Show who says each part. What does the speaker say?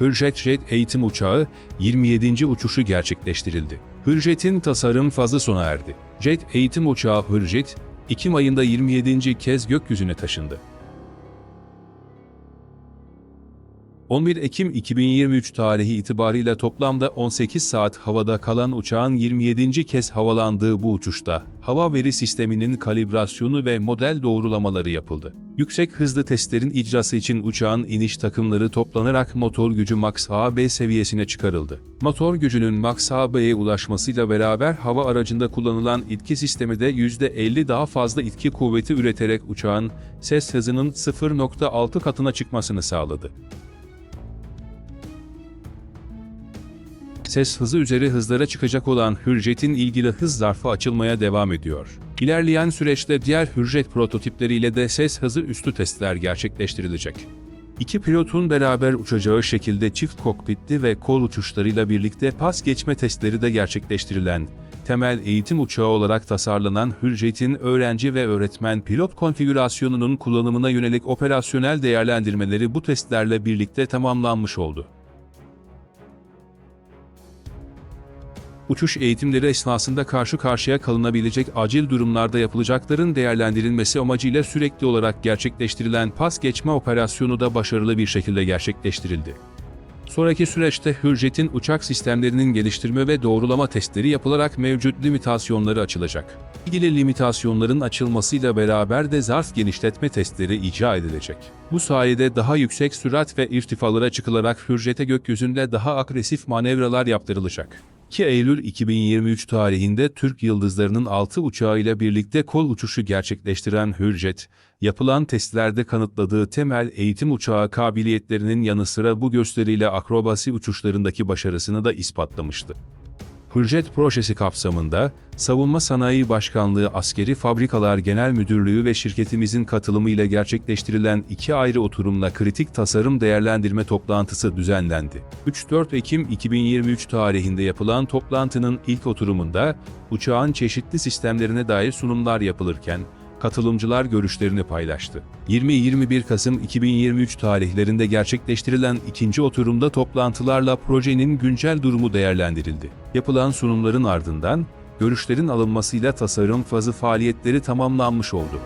Speaker 1: Hürjet Jet eğitim uçağı 27. uçuşu gerçekleştirildi. Hürjet'in tasarım fazı sona erdi. Jet eğitim uçağı Hürjet, Ekim ayında 27. kez gökyüzüne taşındı. 11 Ekim 2023 tarihi itibariyle toplamda 18 saat havada kalan uçağın 27. kez havalandığı bu uçuşta, hava veri sisteminin kalibrasyonu ve model doğrulamaları yapıldı. Yüksek hızlı testlerin icrası için uçağın iniş takımları toplanarak motor gücü Max AB seviyesine çıkarıldı. Motor gücünün Max AB'ye ulaşmasıyla beraber hava aracında kullanılan itki sistemi de %50 daha fazla itki kuvveti üreterek uçağın ses hızının 0.6 katına çıkmasını sağladı. Ses hızı üzeri hızlara çıkacak olan Hürjet'in ilgili hız zarfı açılmaya devam ediyor. İlerleyen süreçte diğer Hürjet prototipleriyle de ses hızı üstü testler gerçekleştirilecek. İki pilotun beraber uçacağı şekilde çift kokpitli ve kol uçuşlarıyla birlikte pas geçme testleri de gerçekleştirilen, temel eğitim uçağı olarak tasarlanan Hürjet'in öğrenci ve öğretmen pilot konfigürasyonunun kullanımına yönelik operasyonel değerlendirmeleri bu testlerle birlikte tamamlanmış oldu. Uçuş eğitimleri esnasında karşı karşıya kalınabilecek acil durumlarda yapılacakların değerlendirilmesi amacıyla sürekli olarak gerçekleştirilen pas geçme operasyonu da başarılı bir şekilde gerçekleştirildi. Sonraki süreçte Hürjet'in uçak sistemlerinin geliştirme ve doğrulama testleri yapılarak mevcut limitasyonları açılacak. İlgili limitasyonların açılmasıyla beraber de zarf genişletme testleri icra edilecek. Bu sayede daha yüksek sürat ve irtifalara çıkılarak Hürjet'e gökyüzünde daha agresif manevralar yaptırılacak. 2 Eylül 2023 tarihinde Türk Yıldızları'nın 6 uçağıyla birlikte kol uçuşu gerçekleştiren Hürjet, yapılan testlerde kanıtladığı temel eğitim uçağı kabiliyetlerinin yanı sıra bu gösteriyle akrobasi uçuşlarındaki başarısını da ispatlamıştı. Hürjet projesi kapsamında, Savunma Sanayi Başkanlığı Askeri Fabrikalar Genel Müdürlüğü ve şirketimizin katılımıyla gerçekleştirilen iki ayrı oturumla kritik tasarım değerlendirme toplantısı düzenlendi. 3-4 Ekim 2023 tarihinde yapılan toplantının ilk oturumunda, uçağın çeşitli sistemlerine dair sunumlar yapılırken, katılımcılar görüşlerini paylaştı. 20-21 Kasım 2023 tarihlerinde gerçekleştirilen ikinci oturumda toplantılarla projenin güncel durumu değerlendirildi. Yapılan sunumların ardından, görüşlerin alınmasıyla tasarım fazı faaliyetleri tamamlanmış oldu.